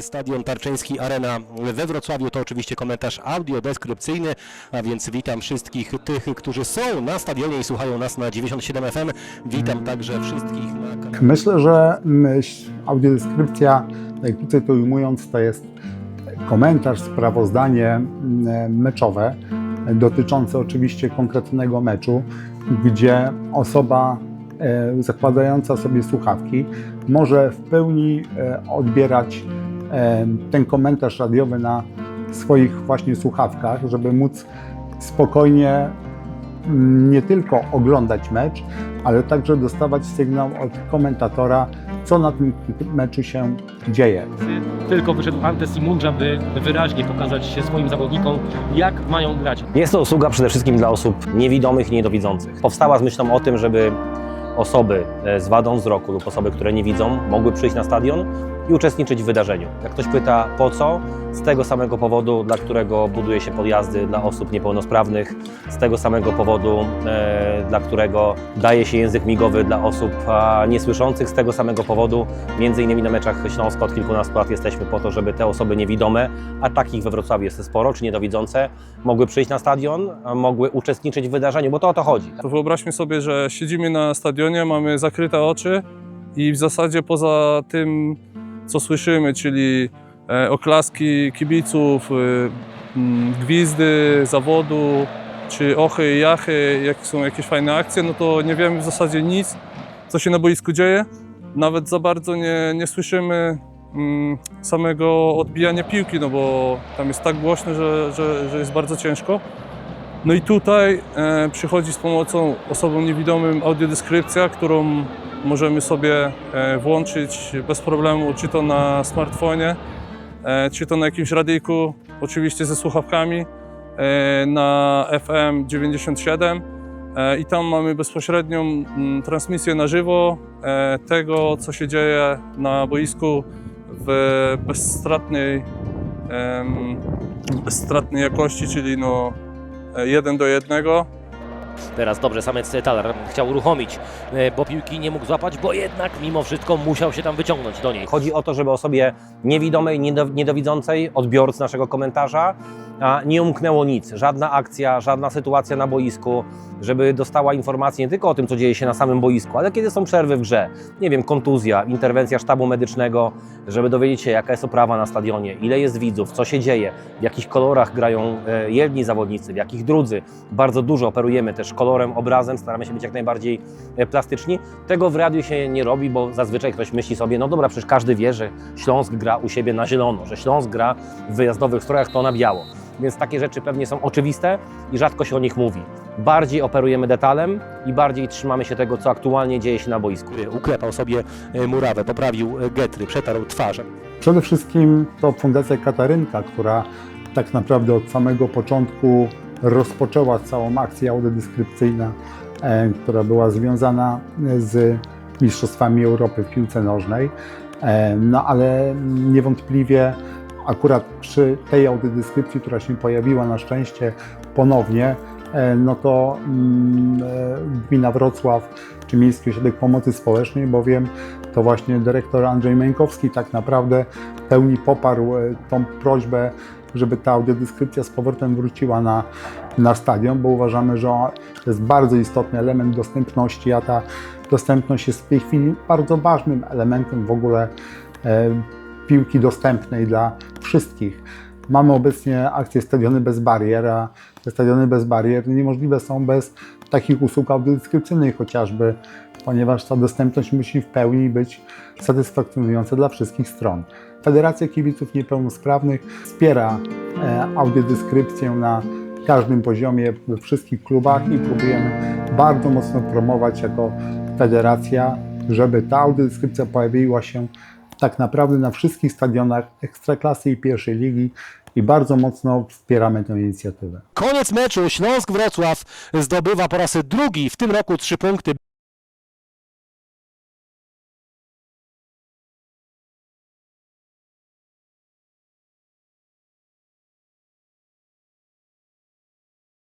Stadion Tarczyński Arena we Wrocławiu to oczywiście komentarz audiodeskrypcyjny, a więc witam wszystkich tych, którzy są na stadionie i słuchają nas na 97 FM. Witam także wszystkich na. Myślę, że myśl, audiodeskrypcja, jak tutaj to ujmując, to jest komentarz, sprawozdanie mm, meczowe dotyczące oczywiście konkretnego meczu, gdzie osoba e, zakładająca sobie słuchawki może w pełni e, odbierać ten komentarz radiowy na swoich właśnie słuchawkach, żeby móc spokojnie mm, nie tylko oglądać mecz, ale także dostawać sygnał od komentatora, co na tym meczu się dzieje. Tylko wyszedł Antes i Mundża, by wyraźnie pokazać się swoim zawodnikom, jak mają grać. Jest to usługa przede wszystkim dla osób niewidomych i niedowidzących. Powstała z myślą o tym, żeby osoby e, z wadą wzroku lub osoby, które nie widzą, mogły przyjść na stadion i uczestniczyć w wydarzeniu. Jak ktoś pyta po co, z tego samego powodu, dla którego buduje się podjazdy dla osób niepełnosprawnych, z tego samego powodu, e, dla którego daje się język migowy dla osób a, niesłyszących, z tego samego powodu, między innymi na meczach Śląska od kilkunastu lat jesteśmy po to, żeby te osoby niewidome, a takich we Wrocławiu jest sporo, czy niedowidzące, mogły przyjść na stadion, mogły uczestniczyć w wydarzeniu, bo to o to chodzi. To wyobraźmy sobie, że siedzimy na stadionie, mamy zakryte oczy i w zasadzie poza tym, co słyszymy, czyli e, oklaski kibiców, e, mm, gwizdy zawodu, czy ochy i jachy, jak są jakieś fajne akcje, no to nie wiemy w zasadzie nic, co się na boisku dzieje. Nawet za bardzo nie, nie słyszymy mm, samego odbijania piłki, no bo tam jest tak głośno, że, że, że jest bardzo ciężko. No i tutaj e, przychodzi z pomocą osobom niewidomym audiodeskrypcja, którą możemy sobie e, włączyć bez problemu, czy to na smartfonie, e, czy to na jakimś radyjku, oczywiście ze słuchawkami, e, na FM 97 e, i tam mamy bezpośrednią transmisję na żywo tego, co się dzieje na boisku w bezstratnej, bezstratnej jakości, czyli no e, jeden do jednego. Teraz dobrze, samiec Talar chciał uruchomić, e, bo piłki nie mógł złapać, bo jednak mimo wszystko musiał się tam wyciągnąć do niej. Chodzi o to, żeby osobie niewidomej, niedo- niedowidzącej, odbiorcy naszego komentarza, nie umknęło nic. Żadna akcja, żadna sytuacja na boisku, żeby dostała informację nie tylko o tym, co dzieje się na samym boisku, ale kiedy są przerwy w grze. Nie wiem, kontuzja, interwencja sztabu medycznego, żeby dowiedzieć się, jaka jest oprawa na stadionie, ile jest widzów, co się dzieje, w jakich kolorach grają e, jedni zawodnicy, w jakich drudzy. Bardzo dużo operujemy też kolorem, obrazem, staramy się być jak najbardziej e, plastyczni. Tego w radiu się nie robi, bo zazwyczaj ktoś myśli sobie, no dobra, przecież każdy wie, że Śląsk gra u siebie na zielono, że Śląsk gra w wyjazdowych strojach to na biało. Więc takie rzeczy pewnie są oczywiste i rzadko się o nich mówi. Bardziej operujemy detalem i bardziej trzymamy się tego, co aktualnie dzieje się na boisku. Uklepał sobie e, murawę, poprawił e, getry, przetarł twarzem. Przede wszystkim to Fundacja Katarynka, która tak naprawdę od samego początku rozpoczęła całą akcję audiodeskrypcyjną, e, która była związana z Mistrzostwami Europy w piłce nożnej. No ale niewątpliwie akurat przy tej audiodeskrypcji, która się pojawiła na szczęście ponownie, e, no to mm, e, gmina Wrocław czy Miejski Ośrodek Pomocy Społecznej, bowiem to właśnie dyrektor Andrzej Mękowski tak naprawdę w pełni poparł e, tą prośbę, żeby ta audiodeskrypcja z powrotem wróciła na, na stadion, bo uważamy, że to jest bardzo istotny element dostępności, a ta dostępność jest w tej chwili bardzo ważnym elementem w ogóle piłki dostępnej dla wszystkich. Mamy obecnie akcję Stadiony bez barier, a stadiony bez barier niemożliwe są bez takich usług audiodeskrypcyjnych chociażby, ponieważ ta dostępność musi w pełni być satysfakcjonująca dla wszystkich stron. Federacja Kibiców Niepełnosprawnych wspiera e, audiodeskrypcję na każdym poziomie, we wszystkich klubach i próbujemy bardzo mocno promować jako federacja, żeby ta audiodeskrypcja pojawiła się tak naprawdę na wszystkich stadionach Ekstraklasy i pierwszej ligi i bardzo mocno wspieramy tę inicjatywę. Koniec meczu. Śląsk Wrocław zdobywa po raz drugi w tym roku trzy punkty.